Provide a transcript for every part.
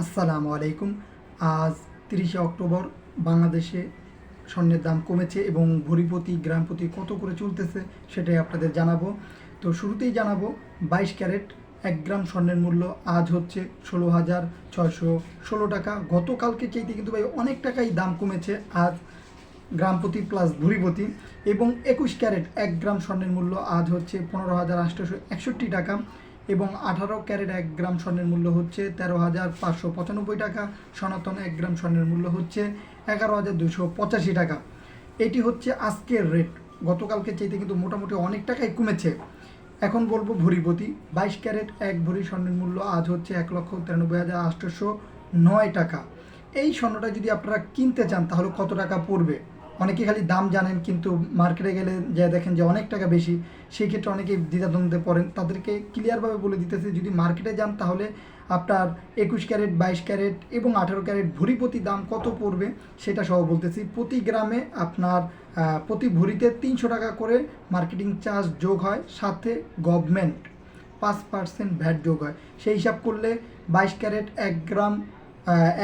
আসসালামু আলাইকুম। আজ তিরিশে অক্টোবর, বাংলাদেশে স্বর্ণের দাম কমেছে এবং ভরিপতি গ্রাম প্রতি কত করে চলতেছে সেটাই আপনাদের জানাব। তো শুরুতেই জানাব, বাইশ ক্যারেট এক গ্রাম স্বর্ণের মূল্য আজ হচ্ছে ষোলো হাজার ছয়শো ষোলো টাকা। গতকালকে চাইতে কিন্তু ভাই অনেক টাকাই দাম কমেছে আজ গ্রামপতি প্লাস ভুরিপতি এবং একুশ ক্যারেট এক গ্রাম স্বর্ণের মূল্য আজ হচ্ছে পনেরো হাজার আটশোশো একষট্টি টাকা। এবং আঠারো ক্যারেট এক গ্রাম স্বর্ণের মূল্য হচ্ছে তেরো হাজার পাঁচশো পঁচানব্বই টাকা, সনাতন এক গ্রাম স্বর্ণের মূল্য হচ্ছে এগারো হাজার দুশো পঁচাশি টাকা। এটি হচ্ছে আজকের রেট। গতকালকে চাইতে কিন্তু মোটামুটি অনেক টাকাই কমেছে। এখন বলব ভরিপতি বাইশ ক্যারেট এক ভরি স্বর্ণের মূল্য আজ হচ্ছে এক লক্ষ তিরানব্বই হাজার আটশোশো নয় টাকা। এই স্বর্ণটা যদি আপনারা কিনতে চান, তাহলে কত টাকা পড়বে? অনেকে খালি দাম জানেন, কিন্তু মার্কেটে গেলে যা দেখেন যে অনেক টাকা বেশি, সেই ক্ষেত্রে অনেকেই দ্বিধাদ্বন্দ্বে পড়েন। তাদেরকে ক্লিয়ারভাবে বলে দিতেছে, যদি মার্কেটে যান তাহলে আপনার একুশ ক্যারেট, বাইশ ক্যারেট এবং আঠারো ক্যারেট ভরি প্রতি দাম কত পড়বে সেটা সহ বলতেছি। প্রতি গ্রামে আপনার প্রতি ভরিতে তিনশো টাকা করে মার্কেটিং চার্জ যোগ হয়, সাথে গভর্নমেন্ট পাঁচ পার্সেন্ট ভ্যাট যোগ হয়। সেই হিসাব করলে বাইশ ক্যারেট এক গ্রাম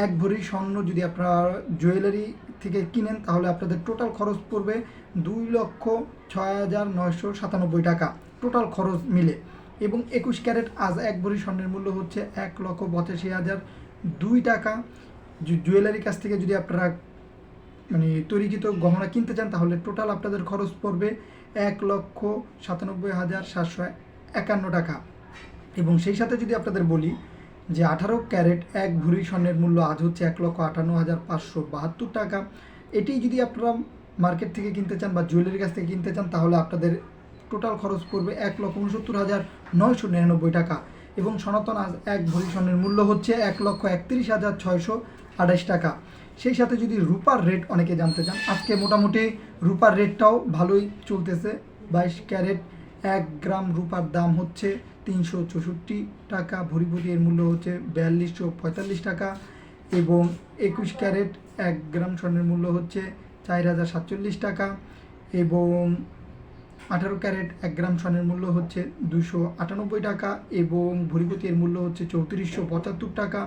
এক ভরি স্বর্ণ যদি আপনারা জুয়েলারি থেকে কিনেন, তাহলে আপনাদের টোটাল খরচ পড়বে দুই লক্ষ ছয় হাজার নয়শো সাতানব্বই টাকা। টোটাল খরচ মিলে। এবং একুশ ক্যারেট আজ এক ভরি স্বর্ণের মূল্য হচ্ছে এক লক্ষ পঁচাশি হাজার দুই টাকা। জুয়েলারি কাছ থেকে যদি আপনারা মানে তৈরিকৃত গহনা কিনতে চান, তাহলে টোটাল আপনাদের খরচ পড়বে এক লক্ষ সাতানব্বই হাজার সাতশো একান্ন টাকা। এবং সেই সাথে যদি আপনাদের বলি যে আঠারো ক্যারেট এক ভরি স্বর্ণের মূল্য আজ হচ্ছে এক লক্ষ আটান্ন হাজার পাঁচশো বাহাত্তর টাকা। এটি যদি আপনারা মার্কেট থেকে কিনতে চান বা জুয়েলারির কাছ থেকে কিনতে চান, তাহলে আপনাদের টোটাল খরচ পড়বে এক লক্ষ উনসত্তর হাজার নয়শো নিরানব্বই টাকা এবং সনাতন আজ এক ভরি স্বর্ণের মূল্য হচ্ছে এক লক্ষ একত্রিশ হাজার ছয়শো আঠাশ টাকা। সেই সাথে যদি রূপার রেট অনেকে জানতে চান, আজকে মোটামুটি রূপার রেটটাও ভালোই চলতেছে। বাইশ ক্যারেট এক গ্রাম রূপার দাম হচ্ছে তিনশো চৌষট্টি টাকা ভরিভরি এর মূল্য হচ্ছে বিয়াল্লিশশো পঁয়তাল্লিশ টাকা এবং একুশ ক্যারেট এক গ্রাম স্বর্ণের মূল্য হচ্ছে চার হাজার সাতচল্লিশ টাকা এবং আঠারো ক্যারেট এক গ্রাম স্বর্ণের মূল্য হচ্ছে দুশো আটানব্বই টাকা এবং ভরিপতি এর মূল্য হচ্ছে চৌত্রিশশো পঁচাত্তর টাকা।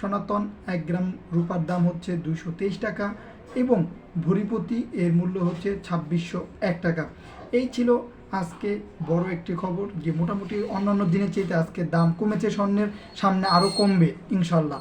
সনাতন এক গ্রাম রূপার দাম হচ্ছে দুশো তেইশ টাকা এবং ভরিপতি এর মূল্য হচ্ছে ছাব্বিশশো এক টাকা। এই ছিল আজকে বড় একটি খবর যে মোটামুটি অন্যান্য দিনের চাইতে আজকে দাম কমেছে স্বর্ণের, সামনে আরও কমবে, ইনশাল্লাহ।